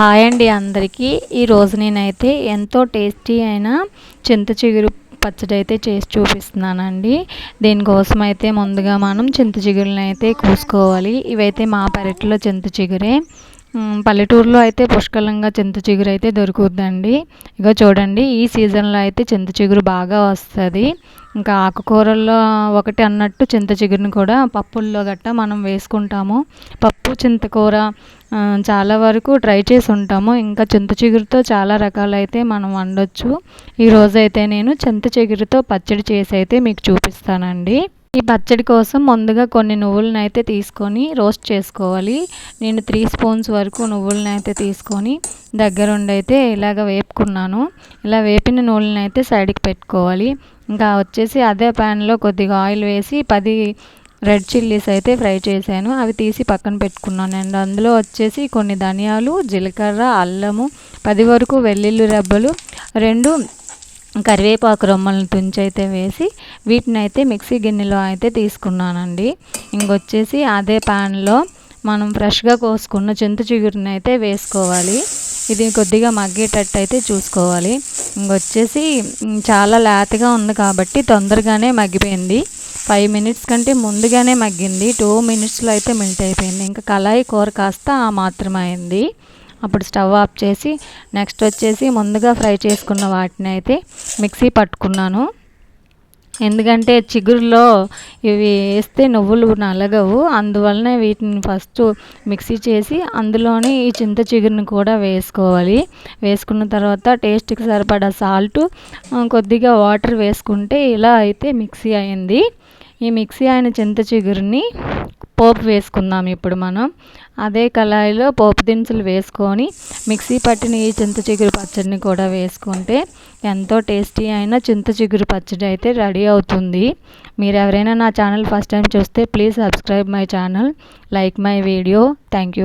Hi అండి అందరికీ. ఈరోజు నేనైతే ఎంతో టేస్టీ అయిన చింత చిగురు పచ్చడి అయితే చేసి చూపిస్తున్నానండి. దీనికోసం అయితే ముందుగా మనం చింత చిగురుని అయితే కోసుకోవాలి. ఇవైతే మా పెరట్లో చింత చిగురే. పల్లెటూరులో అయితే పుష్కలంగా చింత చిగురు అయితే దొరుకుతుందండి ఇక చూడండి ఈ సీజన్లో అయితే చింత చిగురు బాగా వస్తుంది. ఇంకా ఆకుకూరల్లో ఒకటి అన్నట్టు చింత చిగురుని కూడా పప్పుల్లో గట్ట మనం వేసుకుంటాము. పప్పు చింతకూర చాలా వరకు ట్రై చేసి ఉంటాము. ఇంకా చింత చిగురుతో చాలా రకాలైతే మనం వండొచ్చు. ఈరోజైతే నేను చింత చిగురుతో పచ్చడి చేసి అయితే మీకు చూపిస్తానండి. ఈ పచ్చడి కోసం ముందుగా కొన్ని నువ్వులను అయితే తీసుకొని రోస్ట్ చేసుకోవాలి. నేను త్రీ స్పూన్స్ వరకు నువ్వులను అయితే తీసుకొని దగ్గరుండి అయితే ఇలాగ వేపుకున్నాను. ఇలా వేపిన నువ్వులను అయితే సైడ్కి పెట్టుకోవాలి. ఇంకా వచ్చేసి అదే ప్యాన్లో కొద్దిగా ఆయిల్ వేసి పది రెడ్ చిల్లీస్ అయితే ఫ్రై చేశాను. అవి తీసి పక్కన పెట్టుకున్నాను. అండ్ అందులో వచ్చేసి కొన్ని ధనియాలు జీలకర్ర అల్లము పది వరకు వెల్లుల్లి రెబ్బలు రెండు కరివేపాకు రొమ్మలను తుంచైతే వేసి వీటిని అయితే మిక్సీ గిన్నెలో అయితే తీసుకున్నానండి. ఇంకొచ్చేసి అదే ప్యాన్లో మనం ఫ్రెష్గా కోసుకున్న చింత చిగురుని అయితే వేసుకోవాలి. ఇది కొద్దిగా మగ్గేటట్టు అయితే చూసుకోవాలి. ఇంకొచ్చేసి చాలా లేతగా ఉంది కాబట్టి తొందరగానే మగ్గిపోయింది. ఫైవ్ మినిట్స్ కంటే ముందుగానే మగ్గింది. టూ మినిట్స్లో అయితే మిల్ట్ అయిపోయింది. ఇంకా కళాయి కూర కాస్త ఆ మాత్రమైంది అయింది. అప్పుడు స్టవ్ ఆఫ్ చేసి నెక్స్ట్ వచ్చేసి ముందుగా ఫ్రై చేసుకున్న వాటిని అయితే మిక్సీ పట్టుకున్నాను. ఎందుకంటే చిగురులో ఇవి వేస్తే నువ్వులు నలగవు. అందువలన వీటిని ఫస్ట్ మిక్సీ చేసి అందులోని ఈ చింత చిగురుని కూడా వేసుకోవాలి. వేసుకున్న తర్వాత టేస్ట్కి సరిపడా సాల్ట్ కొద్దిగా వాటర్ వేసుకుంటే ఇలా అయితే మిక్సీ అయింది. ఈ మిక్సీ అయిన చింత చిగురుని పోపు వేసుకుందాం ఇప్పుడు మనం. అదే కళాయిలో పోపు దినుసులు వేసుకొని మిక్సీ పట్టిన ఈ చింత చిగురు పచ్చడిని కూడా వేసుకుంటే ఎంతో టేస్టీ అయిన చింత చిగురు పచ్చడి అయితే రెడీ అవుతుంది. మీరు ఎవరైనా నా ఛానల్ ఫస్ట్ టైం చూస్తే please subscribe my channel like my video. Thank you.